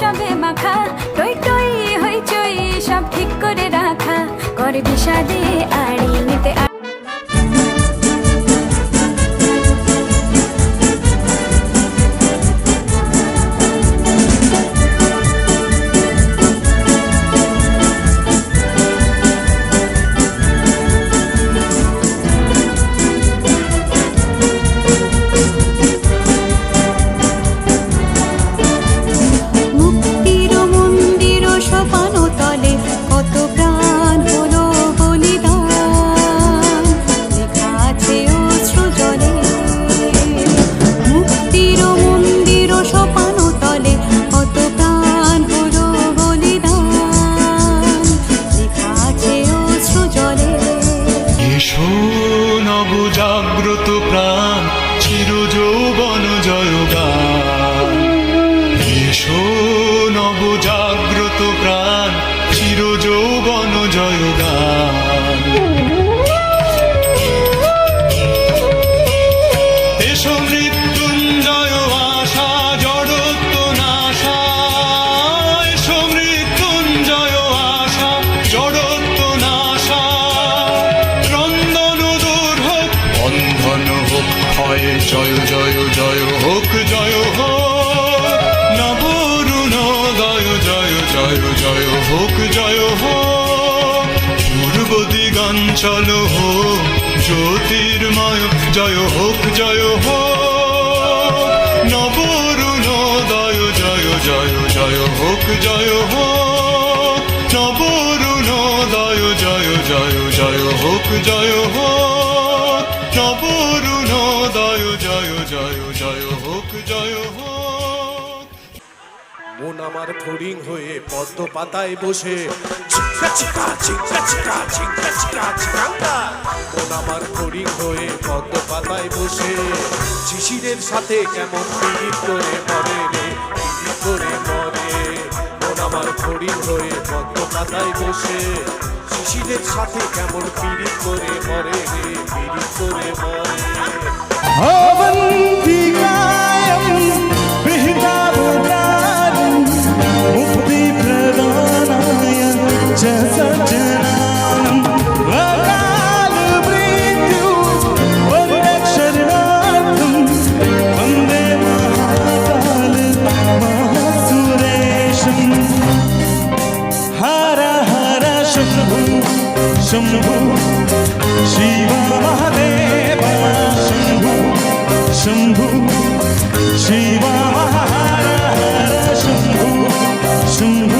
উৎসবে মাখা টই টই হইচই সব ঠিক করে রাখা। করে বিষাদে আড়ি নিতে জাগ্রত প্রাণ চির যৌবন জয়গান। এসো নব জাগ্রত প্রাণ চির যৌবন জয়গান। জয় জয় জয় হোক জয় হোক। নবরুণ দয় জয় জয় জয় হোক জয় হোক। পূর্ব দিগাঞ্চল হোক, জ্যোতির্ময়, জয় হোক জয় হোক। নবরুণ দয় জয় জয় জয় হোক জয় হোক। নবরুণ দয় জয় জয় জয় হোক জয় হোক। আমার ফড়িং হয়ে পদ্ম পাতায় বসে। মন আমার ফড়িং হয়ে পদ্ম পাতায় বসে। শিশিরের সাথে কেমন করে মরে রে করে মরে। মন আমার ফড়িং হয়ে পদ্ম পাতায় বসে। শিশিরের সাথে কেমন পিড়িত করে মরে রে, পিড়িত করে মরে। शम्भु शम्भु शिव महादेव शम्भु शम्भु शिव महारा शम्भु शम्भु